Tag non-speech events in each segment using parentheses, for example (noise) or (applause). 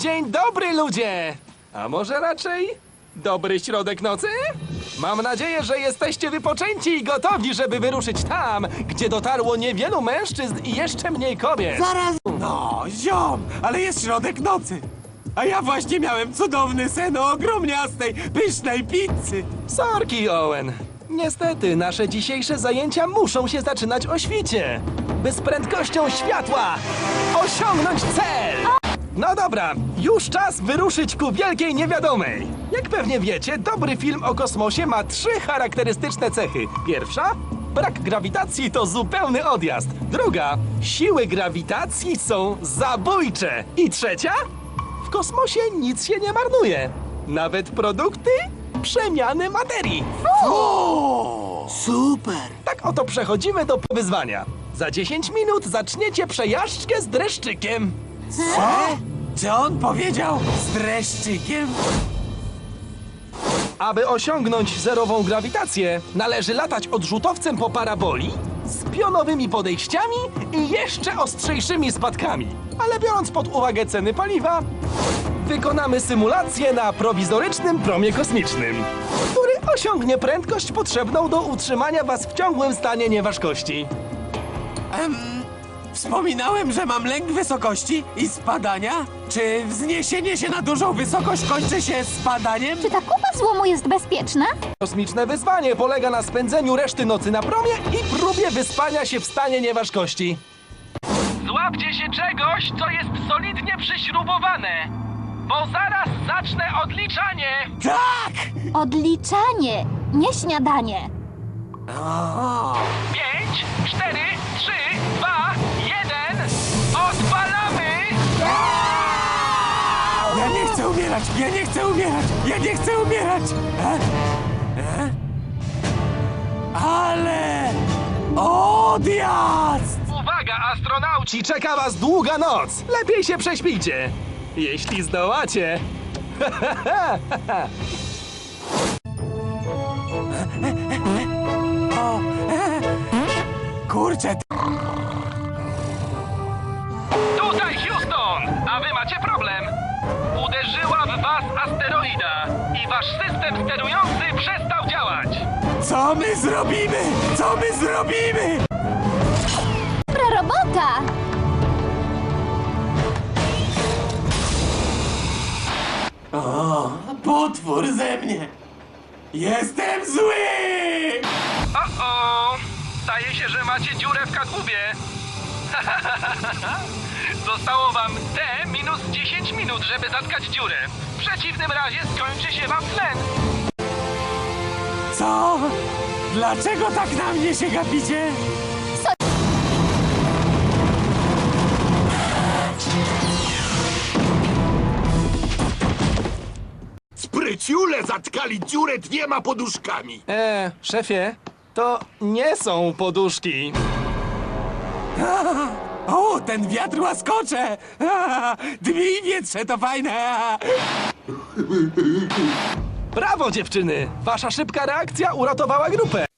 Dzień dobry, ludzie! A może raczej dobry środek nocy? Mam nadzieję, że jesteście wypoczęci i gotowi, żeby wyruszyć tam, gdzie dotarło niewielu mężczyzn i jeszcze mniej kobiet. Zaraz. No, ziom, ale jest środek nocy. A ja właśnie miałem cudowny sen o ogromniastej, pysznej pizzy. Sorki, Owen. Niestety, nasze dzisiejsze zajęcia muszą się zaczynać o świcie. By z prędkością światła osiągnąć cel! No dobra, już czas wyruszyć ku wielkiej niewiadomej. Jak pewnie wiecie, dobry film o kosmosie ma trzy charakterystyczne cechy. Pierwsza, brak grawitacji to zupełny odjazd. Druga, siły grawitacji są zabójcze. I trzecia, w kosmosie nic się nie marnuje. Nawet produkty przemiany materii. Super. Tak oto przechodzimy do wyzwania. Za 10 minut zaczniecie przejażdżkę z dreszczykiem. Co? Czy on powiedział z dreszczykiem? Aby osiągnąć zerową grawitację, należy latać odrzutowcem po paraboli z pionowymi podejściami i jeszcze ostrzejszymi spadkami. Ale biorąc pod uwagę ceny paliwa, wykonamy symulację na prowizorycznym promie kosmicznym, który osiągnie prędkość potrzebną do utrzymania was w ciągłym stanie nieważkości. Em, wspominałem, że mam lęk wysokości i spadania? Czy wzniesienie się na dużą wysokość kończy się spadaniem? Czy ta kupa złomu jest bezpieczna? Kosmiczne wyzwanie polega na spędzeniu reszty nocy na promie i próbie wyspania się w stanie nieważkości. Złapcie się czegoś, co jest solidnie przyśrubowane, bo zaraz zacznę odliczanie. Tak! Odliczanie, nie śniadanie. O, Pięć, cztery, trzy, dwa, jeden. Odpalamy! ja nie chcę umierać! Ja nie chcę umierać! Ja nie chcę umierać! E? E? Ale... Odjazd! Uwaga, astronauci! Ci czeka was długa noc. Lepiej się prześpijcie. Jeśli zdołacie. (laughs) Kurczę, Tutaj Houston, a wy macie problem. Uderzyła w was asteroida i wasz system sterujący przestał działać. co my zrobimy? Co my zrobimy? Dobra robota! O, potwór ze mnie! Jestem zły! O-o! Zdaje się, że macie dziurę w kadłubie. (laughs) Zostało wam T minus 10 minut, żeby zatkać dziurę. W przeciwnym razie skończy się wam tlen. Co? Dlaczego tak na mnie się gapicie? Spryciule zatkali dziurę dwiema poduszkami. E, szefie, to nie są poduszki. (laughs) O, ten wiatr łaskocze! (laughs) A, Dmi wietrze, to fajne! Brawo, dziewczyny! Wasza szybka reakcja uratowała grupę.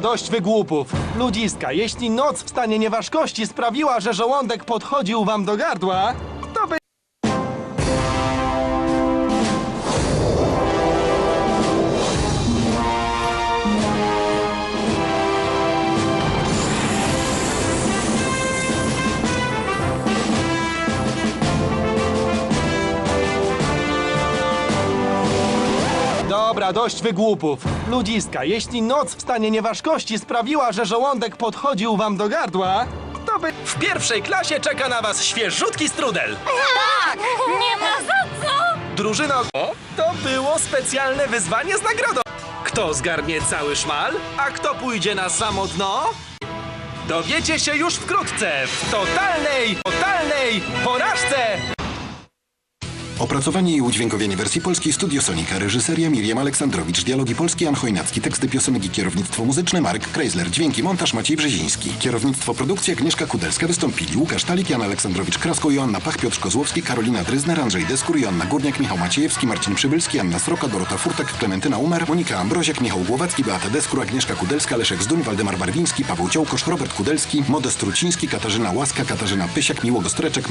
Dość wygłupów. Ludziska, jeśli noc w stanie nieważkości sprawiła, że żołądek podchodził wam do gardła, dość wygłupów. Ludziska, jeśli noc w stanie nieważkości sprawiła, że żołądek podchodził wam do gardła, to by... W pierwszej klasie czeka na was świeżutki strudel. Tak! Nie ma za co! Drużyno, o, to było specjalne wyzwanie z nagrodą. Kto zgarnie cały szmal, a kto pójdzie na samo dno? Dowiecie się już wkrótce w totalnej, totalnej porażce! Opracowanie i udźwiękowienie wersji polskiej Studio Sonika, reżyseria Miriam Aleksandrowicz, dialogi polskie. Jan Chojnacki, teksty piosenek i kierownictwo muzyczne. Marek Kreisler, dźwięki. Montaż Maciej Brzeziński, kierownictwo produkcji Agnieszka Kudelska, wystąpili Łukasz Talik, Jan Aleksandrowicz, Krasko, Joanna Pach, Piotr Kozłowski, Karolina Dryzner, Andrzej Deskur, Joanna Górniak, Michał Maciejewski, Marcin Przybylski, Anna Sroka, Dorota Furtek, Klementyna Umer, Monika Ambroziak, Michał Głowacki, Beata Deskur, Agnieszka Kudelska, Leszek Zduń, Waldemar Barwiński, Paweł Ciołkosz, Robert Kudelski, Modest Truciński, Katarzyna Łaska, Katarzyna Pysiak, Miłogo Streczek,